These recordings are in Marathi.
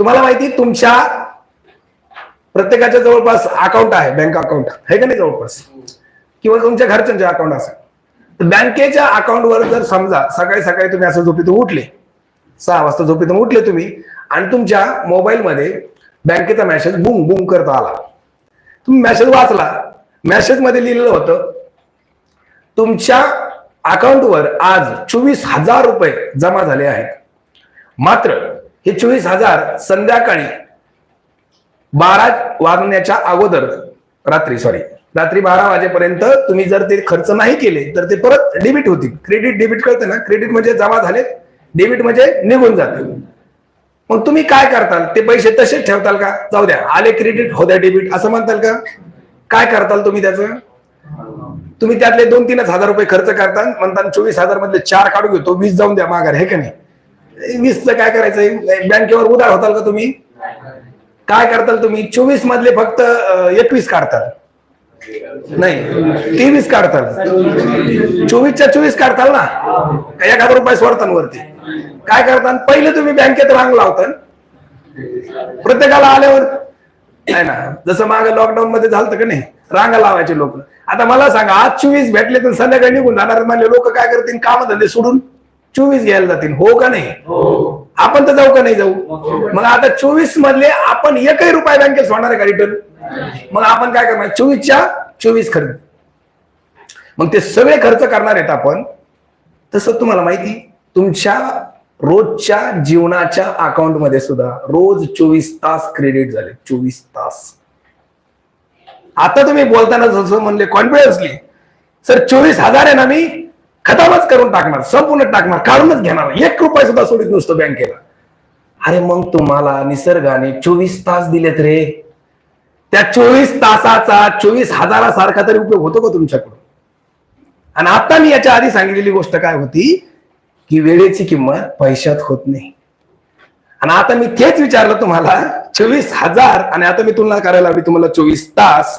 तुम्हाला माहिती तुमच्या प्रत्येकाच्या जवळपास अकाउंट आहे बँक अकाउंट आहे का नाही जवळपास? किंवा तुमच्या घरच्यांचे अकाउंट असेल. बँकेच्या अकाउंटवर जर समजा सकाळी सकाळी तुम्ही असं झोपेतून उठले सहा वाजता झोपेतून उठले तुम्ही आणि तुमच्या मोबाईलमध्ये बँकेचा मेसेज बुंग बुंग करत आला. तुम्ही मेसेज वाचला. मॅसेजमध्ये लिहिलेलं होतं तुमच्या अकाउंटवर आज चोवीस हजार रुपये जमा झाले आहेत. मात्र हे चोवीस हजार संध्याकाळी बारा वाजण्याच्या अगोदर रात्री सॉरी रात्री बारा वाजेपर्यंत तुम्ही जर ते खर्च नाही केले तर ते परत डेबिट होतील. क्रेडिट डेबिट कळतं ना? क्रेडिट म्हणजे जमा झाले डेबिट म्हणजे निघून जाते. मग तुम्ही काय करताल? ते पैसे तसेच ठेवताल का? जाऊ द्या आले क्रेडिट हो द्या डेबिट असं म्हणताल का? काय करताल तुम्ही त्याचं? तुम्ही त्यातले दोन तीनच हजार रुपये खर्च करता म्हणता चोवीस हजार मधले चार काढून घेतो वीस जाऊन द्या माघार हे का नाही? वीसचं काय करायचंय? बँकेवर उधार होताल का तुम्ही? काय करताल तुम्ही? चोवीस मधले फक्त एकवीस काढताल. नाही तेवीस काढताल. चोवीसच्या चोवीस काढताल ना? एखादा एक हजार रुपये सोडताल वरती. काय करताल पहिले तुम्ही बँकेत रांग लावताल प्रत्येकाला आल्यावर नाही ना जसं माग लॉकडाऊन मध्ये झालं का नाही? रांगा लावायचे लोक. आता मला सांगा आज चोवीस भेटले तर संध्याकाळी निघून जाणार म्हणजे लोक काय करतील? काम धंदे सोडून. चोवीस घ्यायला जातील. हो का नाही? आपण तर जाऊ का नाही जाऊ? मग आता चोवीस मधले आपण एकही रुपये बँकेत सोडणार आहे का रिटर्न मग आपण काय करणार? चोवीसच्या चोवीस खर्च मग ते सगळे खर्च करणार आहेत आपण. तसं तुम्हाला माहिती तुमच्या रोजच्या जीवनाच्या अकाउंटमध्ये सुद्धा रोज चोवीस तास क्रेडिट झाले. चोवीस तास. आता तुम्ही बोलताना जसं म्हणले कॉन्फिडन्सली सर चोवीस हजार आहे ना मी? खतामच करून टाकणार संपूर्ण टाकणार काढूनच घेणार. एक रुपये सुद्धा सोडित नसतो बँकेला. अरे मग तुम्हाला निसर्गाने चोवीस तास दिलेत रे. त्या चोवीस तासाचा चोवीस हजारासारखा तरी उपयोग होतो का तुमच्याकडून? आणि आता मी याच्या आधी सांगितलेली गोष्ट काय होती? की वेळेची किंमत पैशात होत नाही. आणि आता मी तेच विचारलं तुम्हाला चोवीस हजार आणि आता मी तुलना करायला हवी तुम्हाला चोवीस तास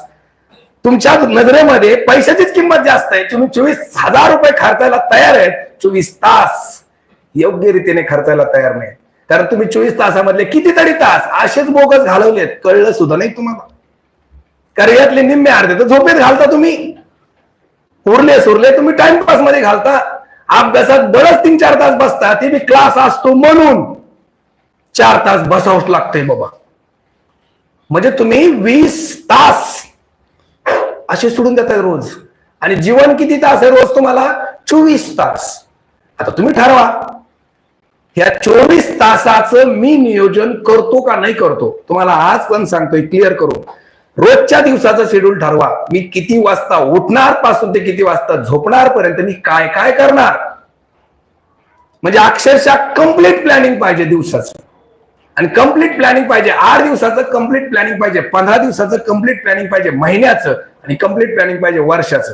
तुमच्या नजरेमध्ये पैशाचीच किंमत जास्त आहे. तुम्ही चोवीस हजार रुपये खर्चायला तयार आहेत. चोवीस तास. योग्य रीतीने खर्चायला तयार नाही कारण तुम्ही चोवीस तासामधले कितीतरी तास असेच बोगस घालवलेत. कळलं सुद्धा नाही तुम्हाला. कारण यातले निम्मे अर्धे तर झोपेत घालता तुम्ही. उरले सुरले तुम्ही टाइमपासमध्ये घालता. अभ्यासात बरंच तीन चार तास बसता. ते मी क्लास असतो म्हणून चार तास बसावंच लागतंय बाबा. म्हणजे तुम्ही वीस तास असे सोडून देतात रोज. आणि जीवन किती तास आहे रोज तुम्हाला? चोवीस तास. आता तुम्ही ठरवा. या चोवीस तासाचं मी नियोजन करतो का नाही करतो? तुम्हाला आज पण सांगतोय क्लिअर करू रोजच्या दिवसाचं शेड्यूल ठरवा. मी किती वाजता उठणार पासून ते किती वाजता झोपणार पर्यंत मी काय काय करणार? म्हणजे अक्षरशः कंप्लीट प्लॅनिंग पाहिजे दिवसाचं. आणि कंप्लीट प्लॅनिंग पाहिजे. आठ दिवसाचं कंप्लीट प्लॅनिंग पाहिजे. पंधरा दिवसाचं कंप्लीट प्लॅनिंग पाहिजे. महिन्याचं आणि कंप्लीट प्लॅनिंग पाहिजे वर्षाचं.